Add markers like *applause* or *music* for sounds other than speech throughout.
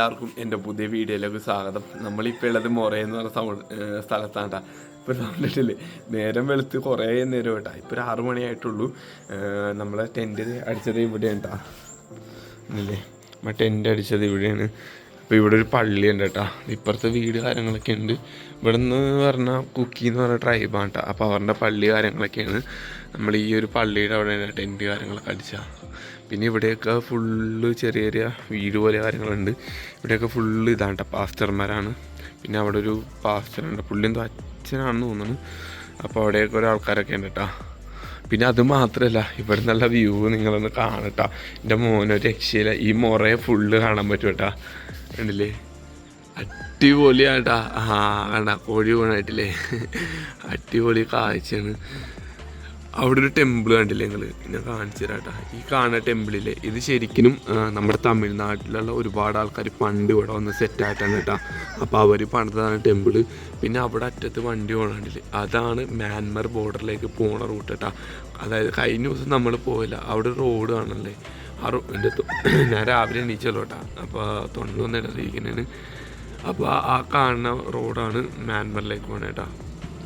എല്ലാവർക്കും എന്റെ പുതിയ വീഡിയോയിലേക്ക് സ്വാഗതം. നമ്മളിപ്പോൾ ഉള്ളത് മൊറേ എന്ന് പറഞ്ഞ സ്ഥലത്താണ് ഇപ്പോൾ കണ്ടിട്ടില്ലേ? നേരം വെളുത്ത് കുറേ നേരം കേട്ടാ. ഇപ്പോൾ ഒരു ആറു മണിയായിട്ടുള്ളൂ നമ്മളെ ടെന്റ് അടിച്ചത് ഇവിടെയാണ് കേട്ടാ ഇല്ലേ? നമ്മൾ ടെന്റ് അടിച്ചത് ഇവിടെയാണ്. അപ്പോൾ ഇവിടെ ഒരു പള്ളി ഉണ്ട് കേട്ടോ. ഇപ്പുറത്തെ വീട് കാര്യങ്ങളൊക്കെ ഉണ്ട്. ഇവിടെ നിന്ന് പറഞ്ഞാൽ കുക്കി എന്ന് പറഞ്ഞ ട്രൈബാണ് കേട്ടോ അപ്പോൾ അവരുടെ പള്ളി കാര്യങ്ങളൊക്കെയാണ്. നമ്മൾ ഈ ഒരു പള്ളിയുടെ അവിടെ ടെന്റ് കാര്യങ്ങളൊക്കെ അടിച്ചാൽ പിന്നെ ഇവിടെയൊക്കെ ഫുള്ള് ചെറിയ ചെറിയ വീട് പോലെ കാര്യങ്ങളുണ്ട്. ഇവിടെയൊക്കെ ഫുള്ള് ഇതാണ് കേട്ടോ പാസ്റ്റർമാരാണ്. പിന്നെ അവിടെ ഒരു പാസ്റ്ററുണ്ട് പുള്ളി എന്തോ അച്ഛനാണെന്ന് തോന്നുന്നു. അപ്പോൾ അവിടെയൊക്കെ ഒരു ആൾക്കാരൊക്കെ ഉണ്ട് കേട്ടോ പിന്നെ അത് മാത്രമല്ല ഇവിടെ നല്ല വ്യൂ നിങ്ങളൊന്ന് കാണട്ടാ. എന്റെ മോനൊരു രക്ഷയില്ല ഈ മുറയെ ഫുള്ള് കാണാൻ പറ്റും കേട്ടാ കണ്ടില്ലേ? അടിപൊളിയാട്ടാ. ആ കണ്ട കോഴി പോണായിട്ടില്ലേ അടിപൊളി കാഴ്ചയാണ്. അവിടെ ഒരു ടെമ്പിൾ കണ്ടില്ലേ നിങ്ങൾ ഞാൻ കാണിച്ചു തരാട്ടാ. ഈ കാണുന്ന ടെമ്പിളിൽ ഇത് ശരിക്കും നമ്മുടെ തമിഴ്നാട്ടിലുള്ള ഒരുപാട് ആൾക്കാർ പണ്ട് ഇവിടെ വന്ന് സെറ്റായിട്ടാണ് കേട്ടാ. അപ്പോൾ അവർ പണിതാണ് ടെമ്പിൾ പിന്നെ അവിടെ അറ്റത്ത് വണ്ടി പോകണില്ല അതാണ് മ്യാൻമർ ബോർഡറിലേക്ക് പോണ റൂട്ട് കേട്ടാ അതായത് കഴിഞ്ഞ ദിവസം നമ്മൾ പോയില്ല. അവിടെ റോഡ് കാണല്ലേ ആ റോ എന്റെ *coughs* ഞാൻ രാവിലെ എണീച്ചല്ലോ കേട്ടാ. അപ്പോൾ വന്ന് ഇടറിയിരിക്കുന്നതിന് അപ്പോൾ ആ കാണുന്ന റോഡാണ് മ്യാൻമറിലേക്ക് പോകണേ കേട്ടാ.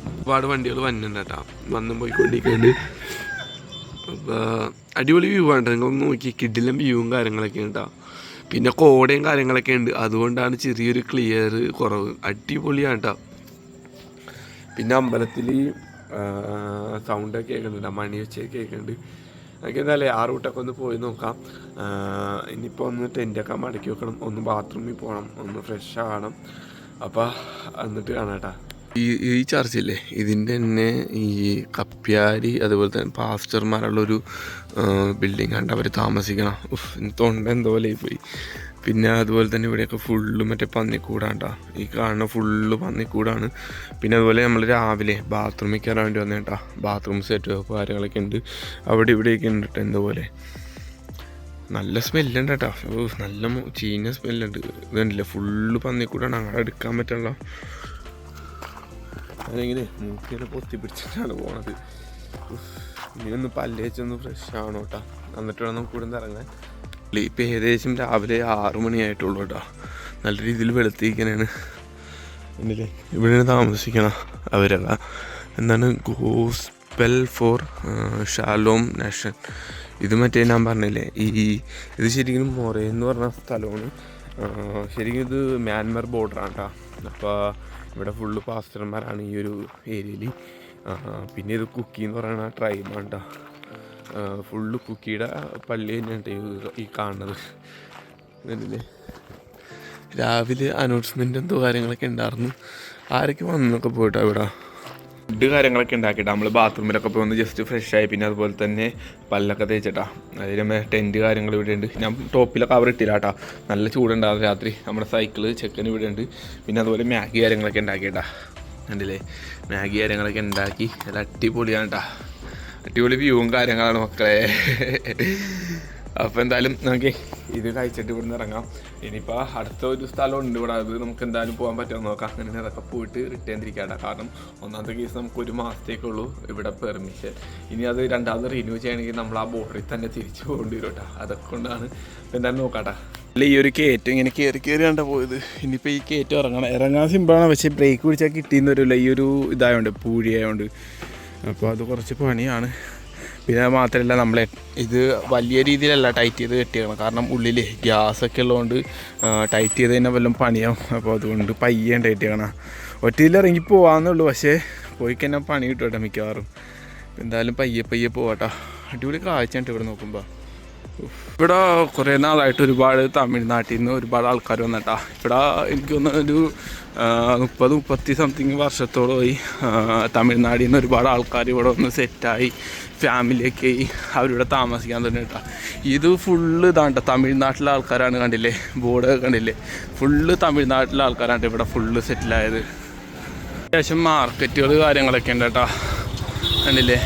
ഒരുപാട് വണ്ടികൾ വന്നിട്ടുണ്ട്. കേട്ടോ വന്നും പോയിക്കൊണ്ടിരിക്കുന്നുണ്ട് അപ്പോൾ അടിപൊളി വ്യൂ ആണ് നിങ്ങൾ നോക്കി. കിഡിലും വ്യൂവും കാര്യങ്ങളൊക്കെ ഉണ്ടാ പിന്നെ കോടയും കാര്യങ്ങളൊക്കെ ഉണ്ട്. അതുകൊണ്ടാണ് ചെറിയൊരു ക്ലിയർ കുറവ്. അടിപൊളിയാണ് കേട്ടോ പിന്നെ അമ്പലത്തിൽ സൗണ്ടൊക്കെ കേൾക്കുന്നുണ്ട്. മണി വെച്ച് കേൾക്കുന്നുണ്ട്. നമുക്ക് എന്തായാലും ആ റൂട്ടൊക്കെ ഒന്ന് പോയി നോക്കാം. ഇനിയിപ്പോൾ ഒന്ന് ടെന്റൊക്കെ മടക്കി വെക്കണം. ഒന്ന് ബാത്റൂമിൽ പോകണം ഒന്ന് ഫ്രഷ് ആവണം. അപ്പോൾ എന്നിട്ട് കാണാം കേട്ടോ ഈ ഈ ചർച്ചില്ലേ ഇതിന്റെ തന്നെ ഈ കപ്പ്യാരി അതുപോലെ തന്നെ പാസ്റ്റർമാരുള്ളൊരു ബിൽഡിംഗ് കണ്ട് അവർ താമസിക്കണം. തൊണ്ട എന്തോ പോലെ പോയി പിന്നെ അതുപോലെ തന്നെ ഇവിടെയൊക്കെ ഫുള്ള് മറ്റേ പന്നിക്കൂടാണ്ടാ. ഈ കാണുന്ന ഫുള്ള് പന്നിക്കൂടാണ്. പിന്നെ അതുപോലെ നമ്മൾ രാവിലെ ബാത്റൂമിൽ കയറാൻ വേണ്ടി വന്നേട്ടാ ബാത്റൂം സെറ്റ് കാര്യങ്ങളൊക്കെ ഉണ്ട്. അവിടെ ഇവിടെയൊക്കെ ഉണ്ട് കേട്ടോ എന്തോ പോലെ. നല്ല സ്മെല്ലുണ്ട് കേട്ടോ നല്ല ചീഞ്ഞ സ്മെല്ലുണ്ട് ഇതുണ്ടല്ലേ ഫുള്ള് പന്നിക്കൂടാണ്. അങ്ങനെ എടുക്കാൻ പറ്റുള്ള അതിങ്ങനെ മൂക്കിനെ പൊത്തി പിടിച്ചിട്ടാണ് പോണത്. ഇനി ഒന്ന് പല്ലേച്ചൊന്ന് ഫ്രഷ് ആവണം കേട്ടോ എന്നിട്ട് വേണം നമുക്ക് ഇവിടെ ഇറങ്ങാൻ. ഇപ്പം ഏകദേശം രാവിലെ ആറു മണിയായിട്ടുള്ളൂ കേട്ടോ. നല്ല രീതിയിൽ വെളുത്തിരിക്കാനാണ് എന്നില്ലേ ഇവിടെയാണ് താമസിക്കണം അവരൊക്കെ എന്താണ്? Gospel for Shalom nation. ഇത് മറ്റേ ഞാൻ പറഞ്ഞില്ലേ ഈ ഇത് ശരിക്കും മൊറേ എന്ന് പറഞ്ഞ സ്ഥലമാണ്. ശരിക്കും ഇത് മ്യാൻമർ ബോർഡറാണ് കേട്ടോ. അപ്പോൾ ഇവിടെ ഫുള്ള് പാസ്റ്റർമാരാണ് ഈ ഒരു ഏരിയയിൽ പിന്നെ ഇത് കുക്കി എന്ന് പറയുന്ന ട്രൈബാണ് കേട്ടോ ഫുള്ള് കുക്കിയുടെ പള്ളി തന്നെയാണ് ഈ കാണുന്നത്. രാവിലെ അനൗൺസ്മെന്റ് എന്തോ കാര്യങ്ങളൊക്കെ ഉണ്ടായിരുന്നു. ആരൊക്കെ വന്നൊക്കെ പോയിട്ടോ ഇവിടെ? ഫുഡ് കാര്യങ്ങളൊക്കെ ഉണ്ടാക്കിയിട്ട്. നമ്മൾ ബാത്റൂമിലൊക്കെ പോയി ഒന്ന് ജസ്റ്റ് ഫ്രഷ് ആയി. പിന്നെ അതുപോലെ തന്നെ പല്ലൊക്കെ തേച്ചിട്ടാ. അതിന് ടെന്റ് കാര്യങ്ങൾ ഇവിടെ ഉണ്ട്. ഞാൻ ടോപ്പിലെ കവർ ഇട്ടില്ല കേട്ടോ നല്ല ചൂടുണ്ടാകും രാത്രി. നമ്മുടെ സൈക്കിൾ ചെക്കൻ ഇവിടെ ഉണ്ട്. പിന്നെ അതുപോലെ മാഗി കാര്യങ്ങളൊക്കെ ഉണ്ടാക്കിയിട്ടാ. കണ്ടില്ലേ? മാഗി കാര്യങ്ങളൊക്കെ ഉണ്ടാക്കി. നല്ല അടിപൊളിയാണ് കേട്ടോ അടിപൊളി വ്യൂവും കാര്യങ്ങളാണ് മക്കളെ. അപ്പോൾ എന്തായാലും നമുക്ക് ഇത് കഴിച്ചിട്ട് ഇവിടുന്ന് ഇറങ്ങാം. ഇനിയിപ്പോൾ അടുത്ത ഒരു സ്ഥലം ഉണ്ട് ഇവിടെ. അത് നമുക്ക് എന്തായാലും പോകാൻ പറ്റുമോ നോക്കാം. അങ്ങനെ അതൊക്കെ പോയിട്ട് റിട്ടേൺ തിരിക്കാണ്ട കാരണം ഒന്നാമത്തെ കേസ് നമുക്ക് ഒരു മാസത്തേക്കേ ഉള്ളൂ ഇവിടെ പെർമിഷൻ ഇനി അത് രണ്ടാമത് റിന്യൂ ചെയ്യണമെങ്കിൽ നമ്മൾ ആ ബോർഡറിൽ തന്നെ തിരിച്ചു പോകേണ്ടി വരും കേട്ടോ അതൊക്കെ കൊണ്ടാണ് എന്തായാലും നോക്കാട്ടാ അല്ല ഈ ഒരു കയറ്റം ഇങ്ങനെ കയറി കയറി കണ്ട പോയത്. ഇനിയിപ്പോൾ ഈ കയറ്റം ഇറങ്ങണം. ഇറങ്ങാൻ സിമ്പിളാണ് പക്ഷേ ബ്രേക്ക് പിടിച്ചാൽ കിട്ടിയെന്ന് വരില്ല. ഈ ഒരു ഇതായതുകൊണ്ട് പൂഴിയായതുകൊണ്ട് അപ്പോൾ അത് കുറച്ച് പണിയാണ്. പിന്നെ മാത്രമല്ല നമ്മൾ ഇത് വലിയ രീതിയിലല്ല ടൈറ്റ് ചെയ്ത് കെട്ടിയാണ് കാരണം ഉള്ളിൽ ഗ്യാസൊക്കെ ഉള്ളതുകൊണ്ട് ടൈറ്റ് ചെയ്ത് തന്നെ വല്ലതും പണിയാവും. അപ്പോൾ അതുകൊണ്ട് പയ്യെ ടൈറ്റ് ചെയ്യണം ഒറ്റയിൽ ഇറങ്ങി പോകാമെന്നുള്ളൂ പക്ഷേ പോയി കഴിഞ്ഞാൽ പണി കിട്ടും കേട്ടോ മിക്കവാറും എന്തായാലും പയ്യെ പയ്യെ പോവാട്ടോ. അടിപൊളി കാഴ്ചയാണ് ഇവിടെ നോക്കുമ്പോൾ ഇവിടെ കുറേ നാളായിട്ട് ഒരുപാട് തമിഴ്നാട്ടിൽ നിന്ന് ഒരുപാട് ആൾക്കാർ വന്നിട്ടാ. ഇവിടെ എനിക്ക് തോന്നുന്നൊരു മുപ്പത് മുപ്പത്തി സംതിങ് വർഷത്തോളമായി തമിഴ്നാടിൽ നിന്ന് ഒരുപാട് ആൾക്കാർ ഇവിടെ വന്ന് സെറ്റായി ഫാമിലിയൊക്കെ ആയി അവരിവിടെ താമസിക്കാൻ തുടങ്ങി കേട്ടോ. ഇത് ഫുള്ള് ഇതാണ്ട തമിഴ്നാട്ടിലെ ആൾക്കാരാണ് കണ്ടില്ലേ? ബോർഡ് കണ്ടില്ലേ? ഫുള്ള് തമിഴ്നാട്ടിലെ ആൾക്കാരാണ് ഇവിടെ ഫുള്ള് സെറ്റിലായത് അത്യാവശ്യം മാർക്കറ്റുകൾ കാര്യങ്ങളൊക്കെ ഉണ്ട് കേട്ടോ. കണ്ടില്ലേ?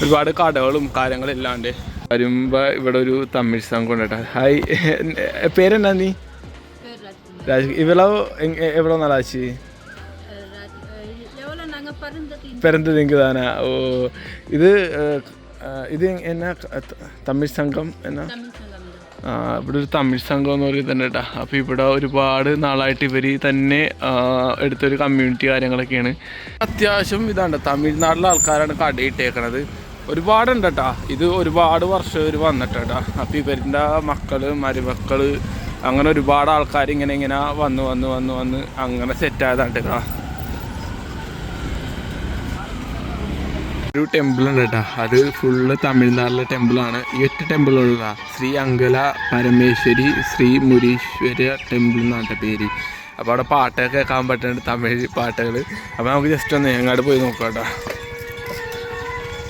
ഒരുപാട് കടകളും കാര്യങ്ങളും കാര്യങ്ങളില്ലാണ്ട് വരുമ്പോ ഇവിടെ ഒരു തമിഴ് സംഘം ഉണ്ട് കേട്ടോ. ഹായ് പേരെന്നാ നീ? രാജ്. ഇവളോ എവിടെ നിന്നാ പിറന്നത് എനിക്ക് താന ഓ ഇത് ഇത് എന്നാ തമിഴ് സംഘം എന്നാ? ആ ഇവിടെ ഒരു തമിഴ് സംഘം എന്ന് പറയുന്നത് കേട്ടാ അപ്പോൾ ഇവിടെ ഒരുപാട് നാളായിട്ട് ഇവർ തന്നെ എടുത്തൊരു കമ്മ്യൂണിറ്റി കാര്യങ്ങളൊക്കെയാണ്. അത്യാവശ്യം ഇതാണ് തമിഴ്നാട്ടിലെ ആൾക്കാരാണ് കടയിട്ടേക്കണത് ഒരുപാടുണ്ട് കേട്ടാ ഇത് ഒരുപാട് വർഷം ഇവർ വന്നിട്ട് കേട്ടാ അപ്പോൾ ഇവരുടെ മക്കൾ മരുമക്കൾ അങ്ങനെ ഒരുപാട് ആൾക്കാർ ഇങ്ങനെ ഇങ്ങനെ വന്ന് വന്ന് വന്ന് വന്ന് അങ്ങനെ സെറ്റായതാണ് കേട്ടോ ഒരു ടെമ്പിൾ ഉണ്ട് കേട്ടോ അത് ഫുള്ള് തമിഴ്നാട്ടിലെ ടെമ്പിളാണ് ഈ ഒറ്റ ടെമ്പിളുള്ള ശ്രീ അങ്കല പരമേശ്വരി ശ്രീ മുരീശ്വര ടെമ്പിൾ എന്നാണ് പേര്. അപ്പോൾ അവിടെ പാട്ടൊക്കെ കേൾക്കാൻ പറ്റുന്നുണ്ട് തമിഴ് പാട്ടുകൾ അപ്പോൾ നമുക്ക് ജസ്റ്റ് ഒന്ന് എങ്ങാട് പോയി നോക്കാം കേട്ടോ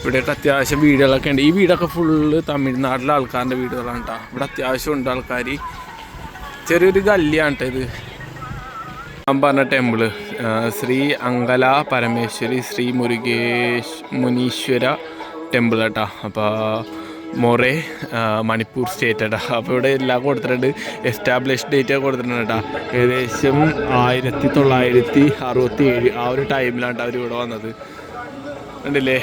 ഇവിടെയൊക്കെ അത്യാവശ്യം വീടുകളൊക്കെ ഉണ്ട്. ഈ വീടൊക്കെ ഫുള്ള് തമിഴ്നാട്ടിലെ ആൾക്കാരുടെ വീടുകളാണ് കേട്ടോ ഇവിടെ അത്യാവശ്യം ഉണ്ട് ആൾക്കാർ ചെറിയൊരു ഗല്ലിയാണ് കേട്ടോ ഇത്. ഞാൻ പറഞ്ഞ temple Shri Angela Parameshwari Shri Murugesh Munishwara temple കേട്ടോ. അപ്പോൾ മൊറേ മണിപ്പൂർ സ്റ്റേറ്റ് കേട്ടോ. അപ്പോൾ ഇവിടെ എല്ലാം കൊടുത്തിട്ടുണ്ട്. എസ്റ്റാബ്ലിഷ് ഡേറ്റ് കൊടുത്തിട്ടുണ്ട് കേട്ടോ. ഏകദേശം ആയിരത്തി തൊള്ളായിരത്തി അറുപത്തി ഏഴ് ആ ഒരു ടൈമിലാണ് അവർ ഇവിടെ വന്നത്. ഉണ്ടല്ലേ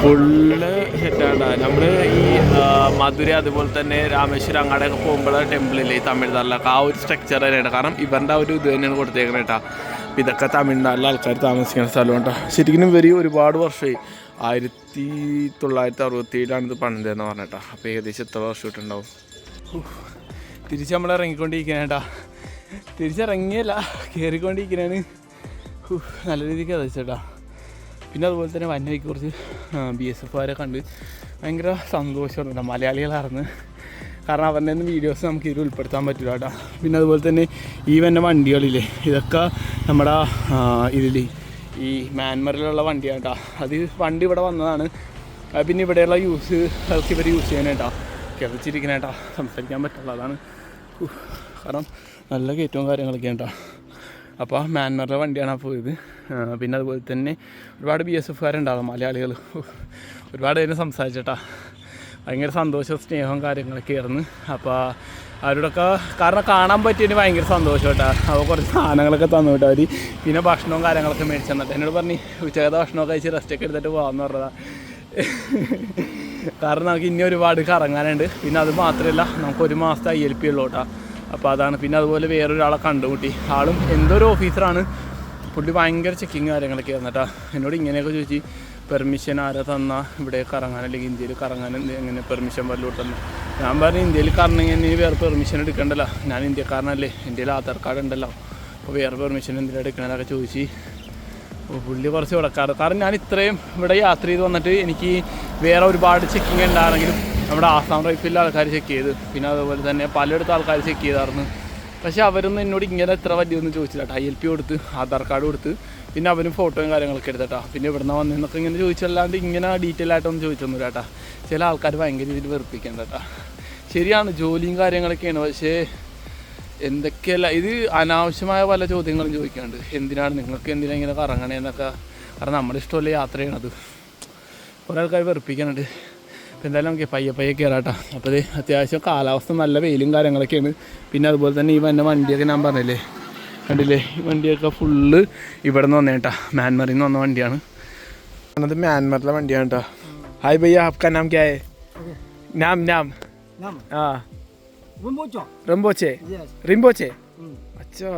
ഫുള്ള് സെറ്റാണ് നമ്മൾ ഈ മധുര അതുപോലെ തന്നെ രാമേശ്വരം അങ്ങോട്ടൊക്കെ പോകുമ്പോൾ ടെമ്പിളില്ലേ തമിഴ്നാട്ടിലൊക്കെ ആ ഒരു സ്ട്രക്ചർ തന്നെയാണ്. കാരണം ഇവരുടെ ആ ഒരു ഇത് തന്നെയാണ് കൊടുത്തേക്കുന്നത് കേട്ടോ അപ്പോൾ ഇതൊക്കെ തമിഴ്നാട്ടിലെ ആൾക്കാർ താമസിക്കുന്ന സ്ഥലം കേട്ടോ ശരിക്കും ഇവർ ഒരുപാട് വർഷമായി. ആയിരത്തി തൊള്ളായിരത്തി അറുപത്തി ഏഴിലാണ് ഇത് പണിതെന്ന് പറഞ്ഞേട്ടാ അപ്പോൾ ഏകദേശം എത്ര വർഷം ഇട്ടുണ്ടാവും തിരിച്ച് നമ്മൾ ഇറങ്ങിക്കൊണ്ടിരിക്കുകയാണ് തിരിച്ചിറങ്ങിയല്ല കയറിക്കൊണ്ടിരിക്കുന്നതാണ് നല്ല രീതിക്ക് അതച്ചേട്ടാ പിന്നെ അതുപോലെ തന്നെ വന്നവയ്ക്ക് കുറച്ച് ബി എസ് എഫുകാരെ കണ്ട് ഭയങ്കര സന്തോഷമുണ്ട് മലയാളികളായിരുന്നു കാരണം അവരുടെ നിന്ന് വീഡിയോസ് നമുക്ക് ഇതിൽ ഉൾപ്പെടുത്താൻ പറ്റില്ല കേട്ടോ. പിന്നെ അതുപോലെ തന്നെ ഈ വന്ന വണ്ടികളില്ലേ ഇതൊക്കെ നമ്മുടെ ഇതിൽ ഈ മ്യാൻമറിലുള്ള വണ്ടിയാണ് കേട്ടോ. അത് വണ്ടി ഇവിടെ വന്നതാണ്. പിന്നെ ഇവിടെയുള്ള യൂസ് അതൊക്കെ ഇവർ യൂസ് ചെയ്യാനേട്ടാ കിതച്ചിരിക്കണേട്ടാ സംസാരിക്കാൻ പറ്റുള്ളതാണ്. കാരണം നല്ല കയറ്റവും കാര്യങ്ങളൊക്കെ കേട്ടോ. അപ്പോൾ മ്യാൻമറിലെ വണ്ടിയാണ് ആ പോയത്. പിന്നെ അതുപോലെ തന്നെ ഒരുപാട് ബി എസ് എഫുകാരുണ്ടാകും മലയാളികൾ ഒരുപാട് പേര് സംസാരിച്ചിട്ടാ. ഭയങ്കര സന്തോഷവും സ്നേഹവും കാര്യങ്ങളൊക്കെ ആയിരുന്നു. അപ്പോൾ അവരോടൊക്കെ കാരണം കാണാൻ പറ്റിയതിന് ഭയങ്കര സന്തോഷം കേട്ടോ അപ്പോൾ കുറച്ച് സാധനങ്ങളൊക്കെ തന്നു കേട്ടോ അവർ പിന്നെ ഭക്ഷണവും കാര്യങ്ങളൊക്കെ മേടിച്ചു തന്നിട്ട്. എന്നോട് പറഞ്ഞ് ഉച്ചകത്തെ ഭക്ഷണമൊക്കെ കഴിച്ച് റെസ്റ്റൊക്കെ എടുത്തിട്ട് പോകാമെന്ന് പറഞ്ഞതാണ് കാരണം നമുക്ക് ഇനി ഒരുപാട് കറങ്ങാനുണ്ട്. പിന്നെ അത് മാത്രമല്ല നമുക്ക് ഒരു മാസത്തെ ഐ എൽ പി ഉള്ളൂ കേട്ടോ അപ്പോൾ അതാണ് പിന്നെ അതുപോലെ വേറൊരാളെ കണ്ടുമുട്ടി. ആളും എന്തോ ഒരു ഓഫീസറാണ് പുള്ളി ഭയങ്കര ചെക്കിങ് കാര്യങ്ങളൊക്കെ ആയിരുന്നു എന്നോട് ഇങ്ങനെയൊക്കെ ചോദിച്ചു പെർമിഷൻ ആരാ തന്ന? ഇവിടെ കറങ്ങാൻ അല്ലെങ്കിൽ ഇന്ത്യയിൽ കറങ്ങാൻ എങ്ങനെ പെർമിഷൻ വല്ലതും തന്നു ഞാൻ പറഞ്ഞു ഇന്ത്യയിൽ കറങ്ങണമെങ്കിൽ നീ വേറെ പെർമിഷൻ എടുക്കണ്ടല്ലോ. ഞാൻ ഇന്ത്യക്കാരനല്ലേ. ഇന്ത്യയിൽ ആധാർ കാർഡ് ഉണ്ടല്ലോ. അപ്പോൾ വേറെ പെർമിഷൻ എന്തിനാണ് എടുക്കണമെന്നൊക്കെ ചോദിച്ചു പുള്ളി കുറച്ച് ഉടക്കാറ് കാരണം ഞാൻ ഇത്രയും ഇവിടെ യാത്ര ചെയ്ത് വന്നിട്ട് എനിക്ക് വേറെ ഒരുപാട് ചെക്കിങ് ഉണ്ടാണെങ്കിലും നമ്മുടെ ആസാം റൈഫിലെ ആൾക്കാർ ചെക്ക് ചെയ്ത്. പിന്നെ അതുപോലെ തന്നെ പലയിടത്തും ആൾക്കാർ ചെക്ക് ചെയ്തായിരുന്നു പക്ഷേ അവരൊന്നും എന്നോട് ഇങ്ങനെ എത്ര വലിയൊന്നും ചോദിച്ചില്ല കേട്ടോ ഐ എൽ പി കൊടുത്ത് ആധാർ കാർഡ് കൊടുത്ത്. പിന്നെ അവരും ഫോട്ടോയും കാര്യങ്ങളൊക്കെ എടുത്തേട്ടാ പിന്നെ ഇവിടുന്ന് വന്നതെന്നൊക്കെ ഇങ്ങനെ ചോദിച്ചല്ലാണ്ട് ഇങ്ങനെ ഡീറ്റെയിൽ ആയിട്ടൊന്നും ചോദിച്ചൊന്നുമില്ല കേട്ടാ ചില ആൾക്കാർ ഭയങ്കര രീതിയിൽ വെറുപ്പിക്കേണ്ട കേട്ടാ ശരിയാണ് ജോലിയും കാര്യങ്ങളൊക്കെയാണ്. പക്ഷേ എന്തൊക്കെയല്ല ഇത് അനാവശ്യമായ പല ചോദ്യങ്ങളും ചോദിക്കാണ്ട്. എന്തിനാണ് നിങ്ങൾക്ക് എന്തിനാ ഇങ്ങനെ കറങ്ങണേന്നൊക്കെ കാരണം നമ്മുടെ ഇഷ്ടമല്ല യാത്ര ചെയ്യണത്. കുറേ ആൾക്കാർ വെറുപ്പിക്കാനുണ്ട് അപ്പോൾ എന്തായാലും നമുക്ക് പയ്യെ പയ്യെ കയറാട്ടോ അപ്പോൾ ഇത് അത്യാവശ്യം കാലാവസ്ഥ നല്ല വെയിലും കാര്യങ്ങളൊക്കെയാണ് പിന്നെ അതുപോലെ തന്നെ ഈ വന്ന വണ്ടിയൊക്കെ ഞാൻ പറഞ്ഞില്ലേ കണ്ടില്ലേ ഈ വണ്ടിയൊക്കെ ഫുള്ള് ഇവിടെ നിന്ന് വന്നേട്ടാ മ്യാൻമറിൽ നിന്ന് വന്ന വണ്ടിയാണ് അത് മ്യാൻമറിലെ വണ്ടിയാണ് കേട്ടോ ഹായ് ഭയ്യ ആപ്കാ നാം ക്യാ ഹേ നാം നാം Nam, ആ Rumbocho. Rinpoche Yes. Rinpoche Mm. अच्छा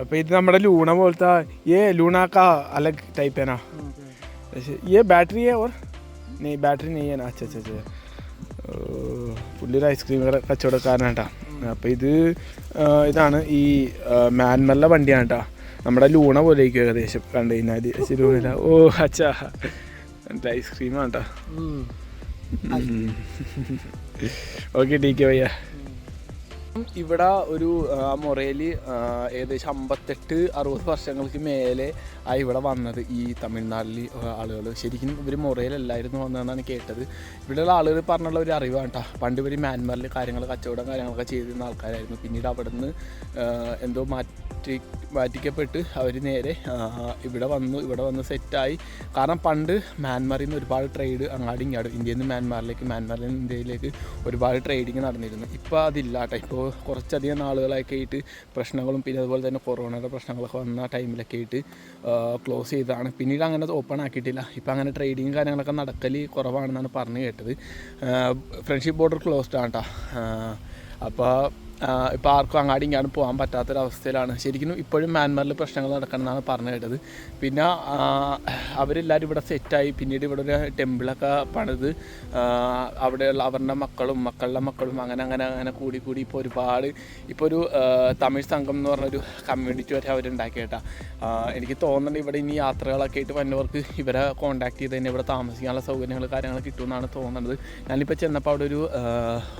അപ്പൊ ഇത് നമ്മുടെ ലൂണ പോലത്തെ ये लूना का अलग टाइप है ना Okay. ऐसे ये बैटरी है और നീ ബാറ്ററി നെയ്യാണ് അച്ഛ അച്ഛ പുള്ളി ഒരു ഐസ്ക്രീം കച്ചവടക്കാരനാട്ടാ അപ്പോൾ ഇത് ഇതാണ് ഈ മ്യാൻമറിലെ വണ്ടിയാണ് കേട്ടോ നമ്മുടെ ലൂണ പോലെയൊക്കെ ഏകദേശം കണ്ടു കഴിഞ്ഞാൽ ഓ അച്ഛ. എന്റെ ഐസ്ക്രീമാണ് കേട്ടോ ഓക്കെ ടീക്കെ കെ വയ്യ. ഇവിടെ ഒരു മൊറയിൽ ഏകദേശം അമ്പത്തെട്ട് അറുപത് വർഷങ്ങൾക്ക് മേലെ ആയി ഇവിടെ വന്നത് ഈ തമിഴ്നാട്ടിൽ ആളുകൾ ശരിക്കും ഇവർ മൊറയിലല്ലായിരുന്നു വന്നതെന്നാണ് കേട്ടത്. ഇവിടെയുള്ള ആളുകൾ പറഞ്ഞുള്ള ഒരു അറിവാണ് കേട്ടോ പണ്ട് ഇവർ മ്യാൻമാറിൽ കാര്യങ്ങൾ കച്ചവടം കാര്യങ്ങളൊക്കെ ചെയ്തിരുന്ന ആൾക്കാരായിരുന്നു. പിന്നീട് അവിടെ നിന്ന് എന്തോ മാറ്റി മാറ്റിക്കപ്പെട്ട്. അവർ നേരെ ഇവിടെ വന്നു. ഇവിടെ വന്ന് സെറ്റായി. കാരണം പണ്ട് മ്യാൻമാറിൽ നിന്ന് ഒരുപാട് ട്രേഡ് അങ്ങാടി ഇങ്ങാടും ഇന്ത്യയിൽ നിന്ന് മ്യാൻമാറിലേക്ക് മ്യാൻമാറിൽ നിന്ന് ഇന്ത്യയിലേക്ക് ഒരുപാട് ട്രേഡിങ് നടന്നിരുന്നു. ഇപ്പോൾ അതില്ല കേട്ടോ ഇപ്പോൾ കുറച്ചധികം നാളുകളൊക്കെ ആയിട്ട് പ്രശ്നങ്ങളും പിന്നെ അതുപോലെ തന്നെ കൊറോണയുടെ പ്രശ്നങ്ങളൊക്കെ വന്ന ടൈമിലൊക്കെ ആയിട്ട് ക്ലോസ് ചെയ്തതാണ്. പിന്നീട് അങ്ങനെ ഓപ്പൺ ആക്കിയിട്ടില്ല. ഇപ്പോൾ അങ്ങനെ ട്രേഡിങ് കാര്യങ്ങളൊക്കെ നടക്കൽ കുറവാണെന്നാണ് പറഞ്ഞു കേട്ടത്. ഫ്രണ്ട്ഷിപ്പ് ബോർഡർ ക്ലോസ്ഡ് ആണ് കേട്ടോ അപ്പോൾ ഇപ്പോൾ ആർക്കും അങ്ങാടി ഇങ്ങാടും പോകാൻ പറ്റാത്തൊരവസ്ഥയിലാണ്. ശരിക്കും ഇപ്പോഴും മ്യാൻമാറിൽ പ്രശ്നങ്ങൾ നടക്കണമെന്നാണ് പറഞ്ഞു കേട്ടത്. പിന്നെ അവരെല്ലാവരും ഇവിടെ സെറ്റായി പിന്നീട് ഇവിടെ ഒരു ടെമ്പിളൊക്കെ പണിത് അവിടെയുള്ള അവരുടെ മക്കളും മക്കളുടെ മക്കളും അങ്ങനെ അങ്ങനെ അങ്ങനെ കൂടി കൂടി ഇപ്പോൾ ഒരുപാട് ഇപ്പോൾ ഒരു തമിഴ് സംഘം എന്ന് പറഞ്ഞൊരു കമ്മ്യൂണിറ്റി വരെ അവരുണ്ടാക്കി കേട്ടോ. എനിക്ക് തോന്നുന്നുണ്ട് ഇവിടെ ഇനി യാത്രകളൊക്കെ ആയിട്ട് വന്നവർക്ക് ഇവരെ കോൺടാക്ട് ചെയ്ത് തന്നെ ഇവിടെ താമസിക്കാനുള്ള സൗകര്യങ്ങൾ കാര്യങ്ങൾ കിട്ടുമെന്നാണ് തോന്നുന്നത്. ഞാനിപ്പോൾ ചെന്നപ്പോൾ അവിടെ ഒരു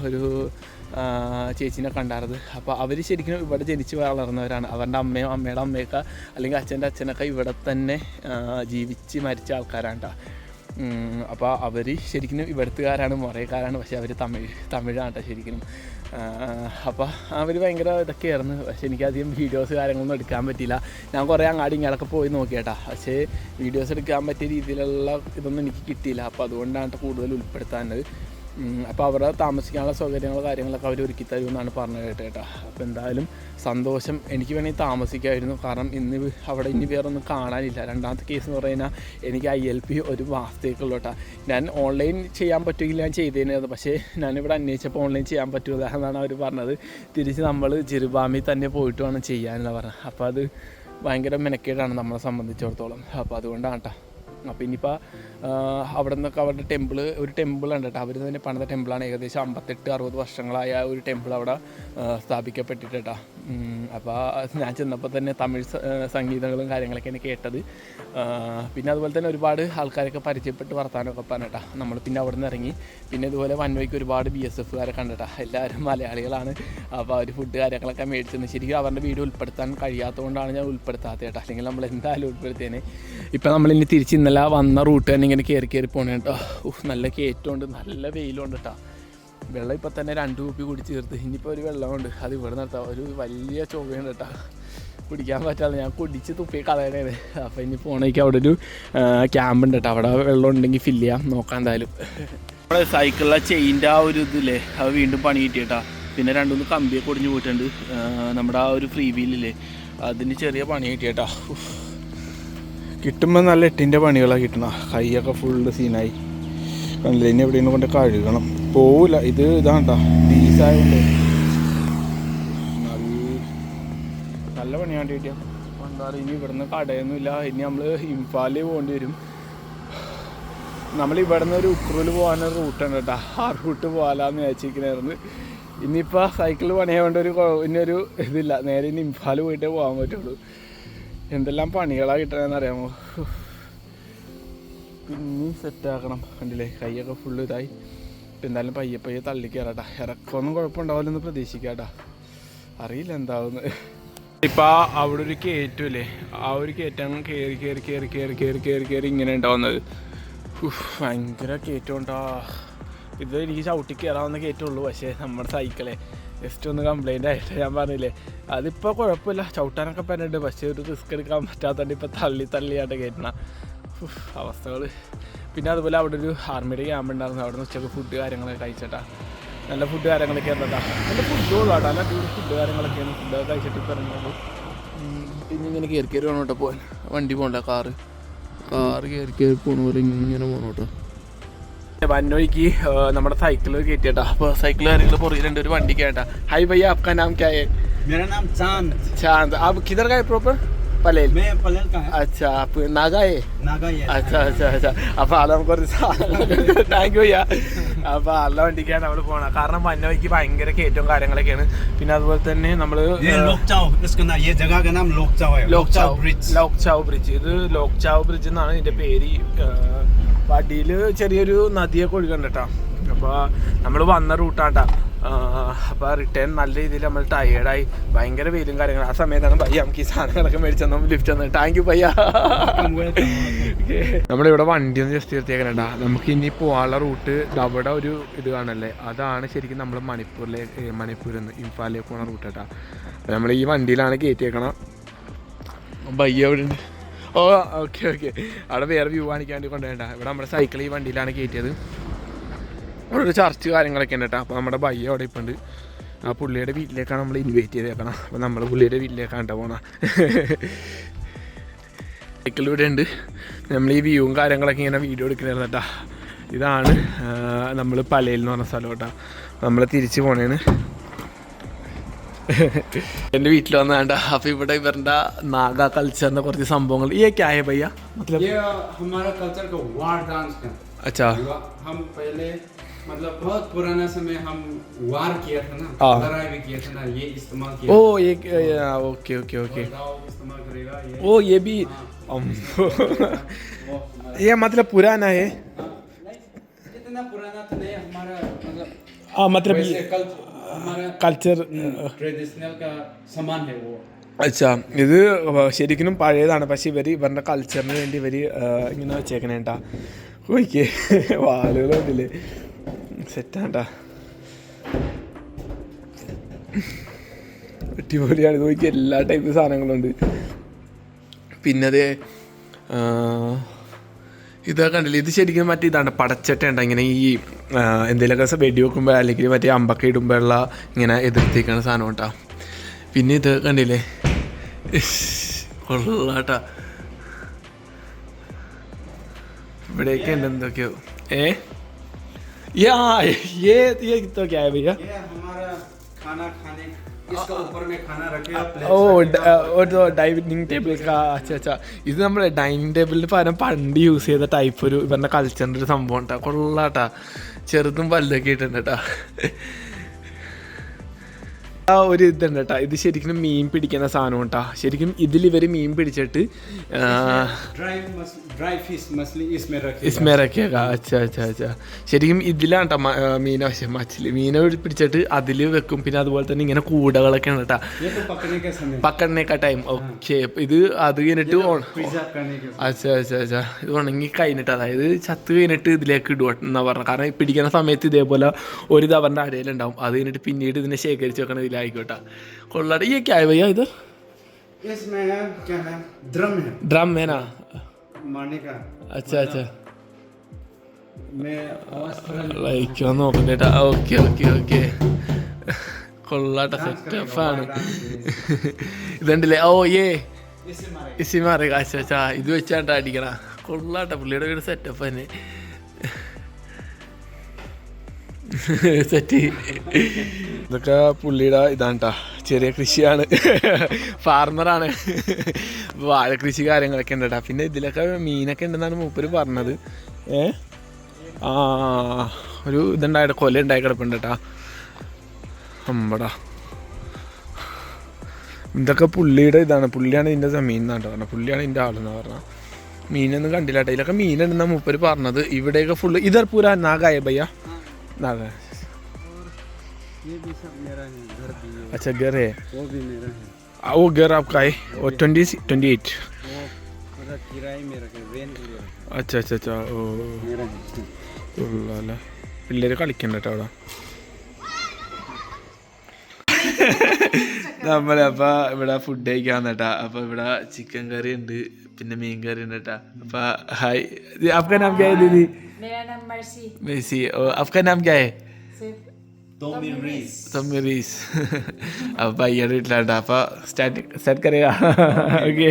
ഒരു ചേച്ചീനെ ചേച്ചീനെ കണ്ടായിരുന്നത്. അപ്പോൾ അവർ ശരിക്കും ഇവിടെ ജനിച്ച് വളർന്നവരാണ്. അവരുടെ അമ്മയും അമ്മയുടെ അമ്മയൊക്കെ അല്ലെങ്കിൽ അച്ഛന്റെ അച്ഛനൊക്കെ ഇവിടെ തന്നെ ജീവിച്ച് മരിച്ച ആൾക്കാരാണ് അപ്പോൾ അവർ ശരിക്കും ഇവിടുത്തുകാരാണ് മൊറേക്കാരാണ്. പക്ഷേ അവർ തമിഴ് തമിഴാണ് കേട്ടോ ശരിക്കും. അപ്പോൾ അവർ ഭയങ്കര ഇതൊക്കെയായിരുന്നു. പക്ഷേ എനിക്കധികം വീഡിയോസ് കാര്യങ്ങളൊന്നും എടുക്കാൻ പറ്റിയില്ല. ഞാൻ കുറേ അങ്ങാടി ഇങ്ങോട്ടൊക്കെ പോയി നോക്കിയേട്ടാ പക്ഷേ വീഡിയോസ് എടുക്കാൻ പറ്റിയ രീതിയിലുള്ള ഇതൊന്നും എനിക്ക് കിട്ടിയില്ല. അപ്പോൾ അതുകൊണ്ടാണ് കൂടുതൽ ഉൾപ്പെടുത്താനത് അപ്പോൾ അവരുടെ താമസിക്കാനുള്ള സൗകര്യങ്ങൾ കാര്യങ്ങളൊക്കെ അവർ ഒരുക്കി തരുമെന്നാണ് പറഞ്ഞു കേട്ടേട്ടാ അപ്പോൾ എന്തായാലും സന്തോഷം. എനിക്ക് വേണമെങ്കിൽ താമസിക്കായിരുന്നു. കാരണം ഇന്ന് അവിടെ ഇനി വേറെ ഒന്നും കാണാനില്ല. രണ്ടാമത്തെ കേസ് എന്ന് പറഞ്ഞാൽ എനിക്ക് ഐ എൽ പി ഒരു മാസത്തേക്കുള്ളൂ കേട്ടോ. ഞാൻ ഓൺലൈൻ ചെയ്യാൻ പറ്റുമെങ്കിൽ ഞാൻ ചെയ്തേനായിരുന്നു പക്ഷേ ഞാനിവിടെ അന്വേഷിച്ചപ്പോൾ ഓൺലൈൻ ചെയ്യാൻ പറ്റില്ല എന്നാണ് അവർ പറഞ്ഞത്. തിരിച്ച് നമ്മൾ ജിരുബാമിൽ തന്നെ പോയിട്ട് വേണം ചെയ്യാനെന്ന് പറഞ്ഞത്. അപ്പോൾ അത് ഭയങ്കര മെനക്കേടാണ് നമ്മളെ സംബന്ധിച്ചിടത്തോളം. അപ്പോൾ അതുകൊണ്ടാണ് കേട്ടോ. അപ്പോൾ ഇനിയിപ്പോൾ അവിടെ നിന്നൊക്കെ അവരുടെ ടെമ്പിൾ ഒരു ടെമ്പിൾ ഉണ്ട് കേട്ടോ. അവർ തന്നെ പണിത ടെമ്പിളാണ് ഏകദേശം അമ്പത്തെട്ട് അറുപത് വർഷങ്ങളായ ഒരു ടെമ്പിൾ അവിടെ സ്ഥാപിക്കപ്പെട്ടിട്ട് സ്ഥാപിക്കപ്പെട്ടിട്ടാ അപ്പോൾ ഞാൻ ചെന്നപ്പോൾ തന്നെ തമിഴ് സംഗീതങ്ങളും കാര്യങ്ങളൊക്കെയാണ് കേട്ടത്. പിന്നെ അതുപോലെ തന്നെ ഒരുപാട് ആൾക്കാരൊക്കെ പരിചയപ്പെട്ട് വർത്താനമൊക്കെ പറഞ്ഞിട്ടാ. നമ്മൾ പിന്നെ അവിടെ നിന്ന് ഇറങ്ങി. പിന്നെ ഇതുപോലെ വൻവയ്ക്ക് ഒരുപാട് ബി എസ് എഫുകാരെ കണ്ടിട്ടാ. എല്ലാവരും മലയാളികളാണ്. അപ്പോൾ അവർ ഫുഡ് കാര്യങ്ങളൊക്കെ മേടിച്ചെന്ന് ശരിക്കും അവരുടെ വീട് ഉൾപ്പെടുത്താൻ കഴിയാത്തതുകൊണ്ടാണ് ഞാൻ ഉൾപ്പെടുത്താത്ത കേട്ടോ. അല്ലെങ്കിൽ നമ്മൾ എന്തായാലും ഉൾപ്പെടുത്തിയേനെ. ഇപ്പം നമ്മളിനി തിരിച്ച് ഇന്നലെ വന്ന റൂട്ട് തന്നെ ഇങ്ങനെ കയറി കയറി പോണേ കേട്ടോ. നല്ല കയറ്റമുണ്ട് നല്ല വെയിലുണ്ട് കേട്ടോ. വെള്ളം ഇപ്പം തന്നെ രണ്ട് കുപ്പി കുടിച്ച് തീർത്ത്. ഇനിയിപ്പോൾ ഒരു വെള്ളമുണ്ട്. അത് ഇവിടെ നിർത്താം. ഒരു വലിയ ചൊവ്വയുണ്ട് കേട്ടോ. കുടിക്കാൻ പറ്റാതെ ഞാൻ കുടിച്ച് തുപ്പി കളയണേ അപ്പോൾ ഇനി പോണേക്ക് അവിടെ ഒരു ക്യാമ്പ് ഉണ്ട് കേട്ടോ. അവിടെ വെള്ളം ഉണ്ടെങ്കിൽ ഫില്ല് ചെയ്യാം. നോക്കാം എന്തായാലും. നമ്മുടെ സൈക്കിളിലെ ചെയിന്റെ ആ ഒരു ഇതില്ലേ അത് വീണ്ടും പണി കിട്ടിയിട്ടാ. പിന്നെ രണ്ടുമൂന്ന് കമ്പിയൊക്കെ ഒടിഞ്ഞു പോയിട്ടുണ്ട്. നമ്മുടെ ആ ഒരു ഫ്രീ വീലില്ലേ അതിന് ചെറിയ പണി കിട്ടി കേട്ടോ കിട്ടുമ്പോൾ നല്ല എട്ടിന്റെ പണികളാണ് കിട്ടണ. കൈയൊക്കെ ഫുള്ള് സീനായി കണ്ടില്ല? ഇനി എവിടെയും കൊണ്ട് കഴുകണം. പോവില്ല ഇത് ഇതാണ്ടാ. ഡീസായതുകൊണ്ട് നല്ല നല്ല പണിയാണ്ട് കിട്ടിയ എന്താ ഇനി ഇവിടുന്ന് കടയൊന്നുമില്ല. ഇനി നമ്മൾ ഇംഫാലിൽ പോകേണ്ടി വരും. നമ്മൾ ഇവിടുന്ന് ഒരു ഉക്രൂൽ പോകാനൊരു റൂട്ടുണ്ട് കേട്ടോ. ആ റൂട്ട് പോകാലാന്ന് വിചാരിച്ചിരിക്കണായിരുന്നു. ഇനിയിപ്പോൾ സൈക്കിൾ പണിയാവേണ്ട ഒരു ഇനിയൊരു ഇതില്ല. നേരെ ഇനി ഇംഫാൽ പോയിട്ടേ പോകാൻ പറ്റുള്ളൂ. എന്തെല്ലാം പണികളാണ് കിട്ടണമെന്ന് അറിയാമോ പിന്നെ സെറ്റാക്കണം. കണ്ടില്ലേ? കൈയൊക്കെ ഫുള്ള് ഇതായി. ഇപ്പം എന്തായാലും പയ്യെ പയ്യെ തള്ളി കയറാട്ടാ ഇറക്കമൊന്നും കുഴപ്പമുണ്ടാവില്ലെന്ന് പ്രതീക്ഷിക്കാട്ടാ. അറിയില്ല എന്താവുന്നത് ഇപ്പം അവിടെ ഒരു കയറ്റമില്ലേ ആ ഒരു കയറ്റങ്ങ് കയറി കയറി കയറി കയറി കയറി കയറി കയറി ഇങ്ങനെ ഉണ്ടാവുന്നത്. ഭയങ്കര കയറ്റം ഉണ്ടാ ഇത് എനിക്ക് ചവിട്ടി കയറാവുന്ന കയറ്റമുള്ളൂ. പക്ഷേ നമ്മുടെ സൈക്കിളെ ജസ്റ്റ് ഒന്ന് കംപ്ലൈന്റ് ആയിട്ട് ഞാൻ പറഞ്ഞില്ലേ? അതിപ്പോൾ കുഴപ്പമില്ല. ചവിട്ടാനൊക്കെ പറ്റുന്നുണ്ട് പക്ഷേ ഒരു റിസ്ക് എടുക്കാൻ പറ്റാത്തതുകൊണ്ട് ഇപ്പോൾ തള്ളി തള്ളിയായിട്ട് കയറ്റണ അവസ്ഥകൾ പിന്നെ അതുപോലെ അവിടെ ഒരു ആർമിയുടെ ക്യാമ്പ് ഉണ്ടായിരുന്നു. അവിടെ നിന്ന് ഉച്ചയ്ക്ക് ഫുഡ് കാര്യങ്ങളൊക്കെ കഴിച്ചിട്ടാ. നല്ല ഫുഡ് കാര്യങ്ങളൊക്കെ ഇരുന്നതാ നല്ല ഫുഡ് കേട്ടോ നല്ല അടിപൊളി ഫുഡ് കാര്യങ്ങളൊക്കെയാണ്. ഫുഡൊക്കെ കഴിച്ചിട്ട് ഇപ്പോൾ പിന്നെ ഇങ്ങനെ കയറി കയറി വേണം കേട്ടോ പോകാൻ വണ്ടി പോകണ്ട കാറ്. കാറ് കയറി കയറി പോകണ പോലെ ഇങ്ങനെ പോകണം കേട്ടോ വന്നോയ്ക്ക് നമ്മുടെ സൈക്കിൾ കയറ്റിയേട്ടാ അപ്പോൾ സൈക്കിൾ കാര്യങ്ങൾ പുറകിലുണ്ട് ഒരു വണ്ടി കേട്ടാ ഹൈ ബൈ ആപ്കാ നാം ക്യാ ചാന്ദ് ചാന്ദ് ആപ് കിതർ കായ പ്രോപ്പർ किधर गए प्रॉपर പലേൽ मैं पलेल का है अच्छा आप नागा है नागा ही है അച്ഛാ അച്ഛാ അച്ഛാ അപ്പൊ ആളെ കുറച്ച് താങ്ക് യു ചെയ്യാ അപ്പൊ ആളുടെ വണ്ടിക്കാണ് നമ്മൾ പോണത് കാരണം മന്നോയ്ക്ക് ഭയങ്കര കയറ്റവും കാര്യങ്ങളൊക്കെയാണ് പിന്നെ അതുപോലെ തന്നെ നമ്മള് ये लोकचाव इसका नाम ये जगह का नाम लोकचाव है ലോക്ചാവ് ब्रिज ലോക്ചാവ് ബ്രിഡ്ജ് ഇത് ലോക്ചാവ് ബ്രിഡ്ജ് എന്നാണ് ഇതിന്റെ പേര് അപ്പൊ അടിയില് ചെറിയൊരു നദിയൊക്കെ ഒഴുകണ്ട കേട്ടോ അപ്പൊ നമ്മൾ വന്ന റൂട്ടാട്ടാ അപ്പൊ റിട്ടേൺ നല്ല രീതിയിൽ നമ്മൾ ടയേർഡായി ഭയങ്കര വെയിലും കാര്യങ്ങളും. ആ സമയത്താണ് പയ്യ നമുക്ക് ഈ സാധനങ്ങളൊക്കെ മേടിച്ചു ലിഫ്റ്റ് തന്നത് താങ്ക് യു പയ്യ. *laughs* നമ്മളിവിടെ വണ്ടി ഒന്ന് ജസ്റ്റ് നിർത്തിയേക്കണേട്ടാ. നമുക്ക് ഇനി പോകാനുള്ള റൂട്ട് അവിടെ ഒരു ഇത് കാണല്ലേ? അതാണ് ശരിക്കും നമ്മൾ മണിപ്പൂരിലെ മണിപ്പൂരിൽ നിന്ന് ഇംഫാലിലേക്ക് പോണ റൂട്ട് കേട്ടാ നമ്മൾ ഈ വണ്ടിയിലാണ് കയറ്റിയേക്കണം ബയ്യ എവിടെ ഉണ്ട് ഓ ഓക്കെ ഓക്കെ. അവിടെ വേറെ വ്യൂ കാണിക്കാൻ വേണ്ടി കൊണ്ടുപോയണ്ട ഇവിടെ നമ്മുടെ സൈക്കിൾ ഈ വണ്ടിയിലാണ് കയറ്റിയത് അവിടെ ഒരു ചർച്ച് കാര്യങ്ങളൊക്കെ ഉണ്ട് കേട്ടോ അപ്പോൾ നമ്മുടെ ബയ്യ അവിടെ ഇപ്പം ഉണ്ട് ആ പുള്ളിയുടെ വീട്ടിലേക്കാണ് നമ്മൾ ഇൻവൈറ്റ് ചെയ്തേക്കണം അപ്പോൾ നമ്മൾ പുള്ളിയുടെ വീട്ടിലേക്കാണ് കേട്ടോ പോണ സൈക്കിൾ ഇവിടെ ഉണ്ട് നമ്മൾ ഈ വ്യൂവും കാര്യങ്ങളൊക്കെ ഇങ്ങനെ വീഡിയോ എടുക്കണായിരുന്നു കേട്ടോ ഇതാണ് നമ്മൾ പലയിൽ എന്ന് പറഞ്ഞ സ്ഥലം കേട്ടോ നമ്മൾ തിരിച്ച് പോണേണ് എൻ്റെ വീട്ടിൽ വന്നാണ്ട അപ്പോൾ ഇവിടെ ഇവരുടെ നാഗ കൾച്ചറിൻ്റെ കുറച്ച് സംഭവങ്ങൾ ഈ ക്യായ ഭയ്യ മതലബ് ये हमारा कल्चर का वार डांस का अच्छा हम पहले मतलब बहुत पुराना समय हम वार किया था ना हाँ। लड़ाई भी किया था ना ये इस्तेमाल ओ किया ये ओके ओके ओके दाव इस्तेमाल करेगा ये ओ ये भी अम, वो हमारा *laughs* ये मतलब पुराना है हाँ, नहीं, इतना पुराना तो नहीं हमारा मतलब हाँ मतलब वैसे कल हमारा കൾച്ചർ ट्रेडिशनल का सामान है वो അച്ഛാ ഇത് ശരിക്കും പഴയതാണ് പക്ഷെ ഇവർ ഇവരുടെ കൾച്ചറിന് വേണ്ടി ഇവർ ഇങ്ങനെ വെച്ചേക്കണേട്ടാ ഓക്കെ വാലുകളുണ്ടല്ലേ സെറ്റാണ്ടാ. അടിപൊളിയാണ്. നോക്കി എല്ലാ ടൈപ്പ് സാധനങ്ങളുണ്ട്. പിന്നെ അത് ഇതാ കണ്ടില്ല ഇത് ശരിക്കും മറ്റേ ഇതാണ് പടച്ചട്ട ഇങ്ങനെ ഈ എന്തെങ്കിലുമൊക്കെ വെടി വെക്കുമ്പോൾ അല്ലെങ്കിൽ മറ്റേ അമ്പക്ക ഇടുമ്പോഴുള്ള ഇങ്ങനെ എതിർത്തേക്കാണ് സാധനം കേട്ടോ പിന്നെ ഇത് കണ്ടില്ലേ കൊള്ളാട്ടാ. ഇവിടെയൊക്കെ ഉണ്ട് എന്തൊക്കെയോ. ഏ? യാ *laughs* ये ये तो क्या है भैया ये हमारा खाना खाने इसका ऊपर में खाना रखेगा प्लेट ഓ ഒരു ഡൈനിങ് ടേബിൾ അച്ഛാ അച്ഛാ ഇത് നമ്മുടെ ഡൈനിങ് ടേബിളിന് പകരം പണ്ട് യൂസ് ചെയ്ത ടൈപ്പ് ഒരു ഇവരുടെ കൾച്ചറിൻ്റെ ഒരു സംഭവം ഉണ്ടാ കൊള്ളാട്ടാ ചെറുതും വലുതൊക്കെ ഇട്ടുണ്ട് കേട്ടാ ആ ഒരു ഇതുണ്ട് കേട്ടോ ഇത് ശരിക്കും മീൻ പിടിക്കുന്ന സാധനം കേട്ടോ ശരിക്കും ഇതിൽ ഇവർ മീൻ പിടിച്ചിട്ട് ശരിക്കും ഇതിലാണ് കേട്ടോ മീന പക്ഷേ മച്ചിൽ മീനെ പിടിച്ചിട്ട് അതിൽ വെക്കും. പിന്നെ അതുപോലെ തന്നെ ഇങ്ങനെ കൂടകളൊക്കെ ഉണ്ട് കേട്ടോ പക്കണ്ണേക്ക ടൈം ഓക്കെ ഇത് അത് കഴിഞ്ഞിട്ട് അച്ഛാ അച്ഛാ അച്ഛാ. ഇത് ഉണങ്ങി കഴിഞ്ഞിട്ട് അതായത് ചത്ത് കഴിഞ്ഞിട്ട് ഇതിലേക്ക് ഇടുക എന്നാ പറഞ്ഞത്. കാരണം പിടിക്കുന്ന സമയത്ത് ഇതേപോലെ ഒരു തവറിന്റെ അടയിലുണ്ടാവും അത് കഴിഞ്ഞിട്ട് പിന്നീട് ഇതിനെ ശേഖരിച്ച് വെക്കണതില്ല വെക്കണ ഇതിലായിക്കോട്ടെ കൊള്ളാടെ ഈ ക്യാ ഭയ്യ ഇത് इसमें है क्या है ड्रम है ഡ്രം മേനാ मारने का അച്ഛാ അച്ഛാ मैं आवाज थोड़ा ലൈക്ക് നോക്കണ്ടേട്ടാ ഓക്കെ ഓക്കെ ഓക്കെ കൊള്ളാട്ട സെറ്റപ്പാണ് ഇതുണ്ടല്ലേ ഓ ഏ इससे मारेगा ഇസി മാറി കാശ ചാ ഇത് വെച്ചാട്ടാ അടിക്കണ കൊള്ളാട്ട പുള്ളിയുടെ വീട് സെറ്റപ്പ് തന്നെ *laughs* സെറ്റ് ഇതൊക്കെ പുള്ളിയുടെ ഇതാണ് കേട്ടോ ചെറിയ കൃഷിയാണ്. ഫാർമറാണ്. വാഴ കൃഷി കാര്യങ്ങളൊക്കെ ഉണ്ട് കേട്ടോ പിന്നെ ഇതിലൊക്കെ മീനൊക്കെ ഉണ്ടെന്നാണ് മൂപ്പര് പറഞ്ഞത്. ഏ? ആ ഒരു ഇതുണ്ടായിട്ട് കൊല ഉണ്ടായി കിടപ്പുണ്ട് കേട്ടാ അമ്പടാ. ഇതൊക്കെ പുള്ളിയുടെ ഇതാണ്. പുള്ളിയാണ് ഇതിന്റെ സമീൻ എന്നാണ് പറഞ്ഞത്. പുള്ളിയാണ് ഇതിന്റെ ആളെന്ന് പറഞ്ഞത്. മീനൊന്നും കണ്ടില്ല കേട്ടോ ഇതിലൊക്കെ മീനുണ്ടെന്നാണ് മൂപ്പര് പറഞ്ഞത്. ഇവിടെയൊക്കെ ഫുള്ള് ഇതർ പൂര നാഗായ ഭയ്യ നാഗ ये भी सब मेरा है घर भी है अच्छा घर है वो भी मेरा है आ, वो घर आपका है और ट्वेंटी ट्वेंटी एट वो पूरा किराए में रखे रेंट ले रखे अच्छा अच्छा अच्छा ഓ मेरा है കൊള്ളാല്ലേ പിള്ളേര് കളിക്കണ്ട കേട്ടോ അവിടെ നമ്മളപ്പോ ഇവിടെ ഫുഡ് കഴിക്കാൻ കേട്ടാ അപ്പൊ ഇവിടെ ചിക്കൻ കറി ഉണ്ട് പിന്നെ മീൻ കറി ഉണ്ട് കേട്ടാ അപ്പൊ ഹായ് ഇത് आपका नाम क्या है दीदी मेरा नाम मर्सी मेसी और आपका नाम क्या है तमिरीस *laughs* अब भाई यार इतना डाफा स्टैटिक सेट करेगा। *laughs* ओके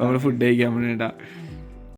हमने फुट डे गया हमने डाफा